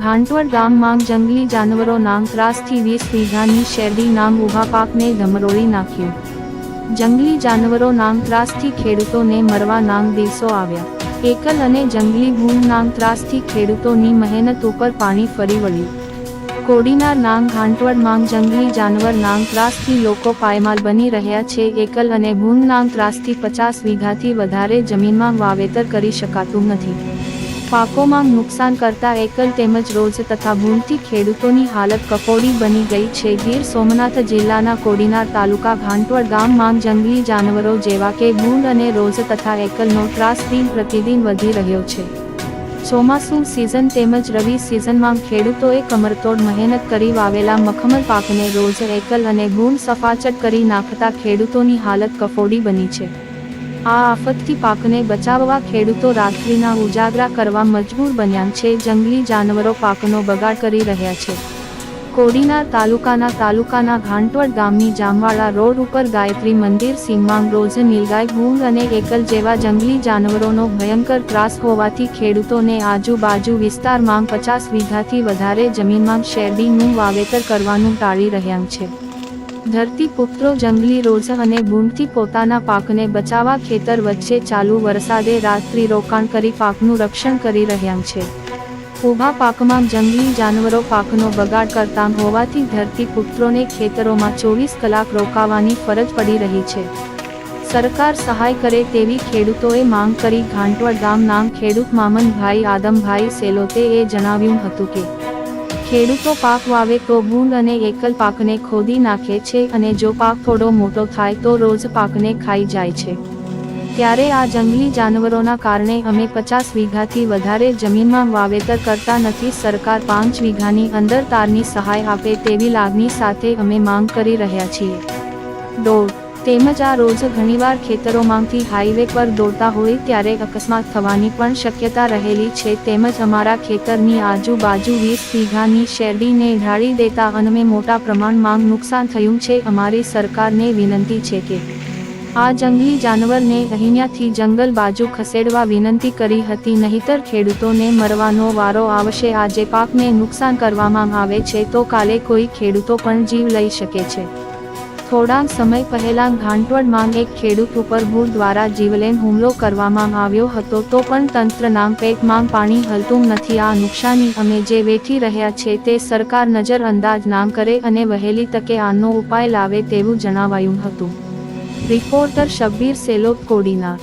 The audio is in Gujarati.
ભાંટવડ ગામમાં જંગલી જાનવરો નાંગ ત્રાસથી વીસ વીઘાની શેરડી નામ ઊભા પાકને ધમરોળી નાખ્યું. જંગલી જાનવરો નાંગ ત્રાસથી ખેડૂતોને મરવા નાંગ દિવસો આવ્યા. એકલ અને જંગલી ભૂમ નામ ત્રાસથી ખેડૂતોની મહેનત ઉપર પાણી ફરી વળ્યું. કોડીનાર નાંગ ઘાંટવડ માંગ જંગલી જાનવર નાંગ ત્રાસથી લોકો પાયમાલ બની રહ્યા છે. એકલ અને ભૂમ નામ ત્રાસથી પચાસ વીઘાથી વધારે જમીનમાં વાવેતર કરી શકાતું નથી. પાકોમાં નુકસાન કરતા એકલ તેમજ રોજ તથા ભૂમથી ખેડૂતોની હાલત કફોડી બની ગઈ છે. ગીર સોમનાથ જિલ્લાના કોડીનાર તાલુકા ઘાંટવડ ગામમાં જંગલી જાનવરો જેવા કે ભૂંડ અને રોજ તથા એકલનો ત્રાસ દિન પ્રતિદિન વધી રહ્યો છે. ચોમાસુ સિઝન તેમજ રવિ સિઝનમાં ખેડૂતોએ કમરતોડ મહેનત કરી વાવેલા મખમલ પાકને રોજ એકલ અને ગુણ સફાચટ કરી નાખતા ખેડૂતોની હાલત કફોડી બની છે. આ આફતથી પાકને બચાવવા ખેડૂતો રાત્રિના ઉજાગરા કરવા મજબૂર બન્યા છે. જંગલી જાનવરો પાકનો બગાડ કરી રહ્યા છે. કોડીનાર તાલુકાના તાલુકાના ઘાંટવડ ગામની જામવાળા રોડ ઉપર ગાયત્રી મંદિર સીમમાં રોજ નીલગાય ભૂંગ અને એકલ જેવા જંગલી જાનવરોનો ભયંકર ત્રાસ હોવાથી ખેડૂતોને આજુબાજુ વિસ્તારમાં પચાસ વીઘાથી વધારે જમીનમાં શેરડીનું વાવેતર કરવાનું ટાળી રહ્યા છે. ધરતી પુત્રો જંગલી રોઝ અને બૂંદથી પોતાના પાકને બચાવવા ખેતર વચ્ચે ચાલુ વરસાદે રાત્રિ રોકાણ કરી પાકનું રક્ષણ કરી રહ્યા છે. ઊભા પાકમાં જંગલી જાનવરો પાકનો બગાડ કરતા હોવાથી ધરતી પુત્રોને ખેતરોમાં ચોવીસ કલાક રોકાવાની ફરજ પડી રહી છે. સરકાર સહાય કરે તેવી ખેડૂતોએ માંગ કરી ઘાંટવડ ગામ નામ ખેડૂત મામનભાઈ આદમભાઈ સેલોતે એ જણાવ્યું હતું કે ખેડૂતો પાક વાવે તો ભૂંડ અને એકલ પાકને ખોદી નાખે છે અને જો પાક થોડો મોટો થાય તો રોજ પાકને ખાઈ જાય છે. ત્યારે આ જંગલી જાનવરોના કારણે અમે પચાસ વીઘાથી વધારે જમીનમાં વાવેતર કરતા નથી, સરકાર પાંચ વીઘાની અંદર તારની સહાય આપે તેવી લાગણી સાથે અમે માંગ કરી રહ્યા છીએ. દોડ તેમજ આ રોજ ઘણીવાર ખેતરોમાંથી હાઈવે પર દોડતા હોય ત્યારે અકસ્માત થવાની પણ શક્યતા રહેલી છે. તેમજ અમારા ખેતરની આજુબાજુ વીસ વીઘાની શેરડીને ઢાળી દેતા અનમે મોટા પ્રમાણમાં નુકસાન થયું છે. અમારી સરકારને વિનંતી છે કે આ જંગલી જાનવરને અહીંયાથી જંગલ બાજુ ખસેડવા વિનંતી કરી હતી. નહીતર ખેડૂતોને મરવાનો વારો આવશે. આજે પાકને નુકસાન કરવામાં આવે છે તો કાલે કોઈ ખેડૂતો પણ જીવ લઈ શકે છે. થોડા સમય પહેલા ઘાંટવડમાં એક ખેડૂત ઉપર ભૂલ દ્વારા જીવલેણ હુમલો કરવામાં આવ્યો હતો, તો પણ તંત્રના પેટમાં પાણી હલતું નથી. આ નુકસાની અમે જે વેઠી રહ્યા છે તે સરકાર નજરઅંદાજ નામ કરે અને વહેલી તકે આનો ઉપાય લાવે તેવું જણાવાયું હતું. રિપોર્ટર શબ્બીર સેલોક કોડીનાર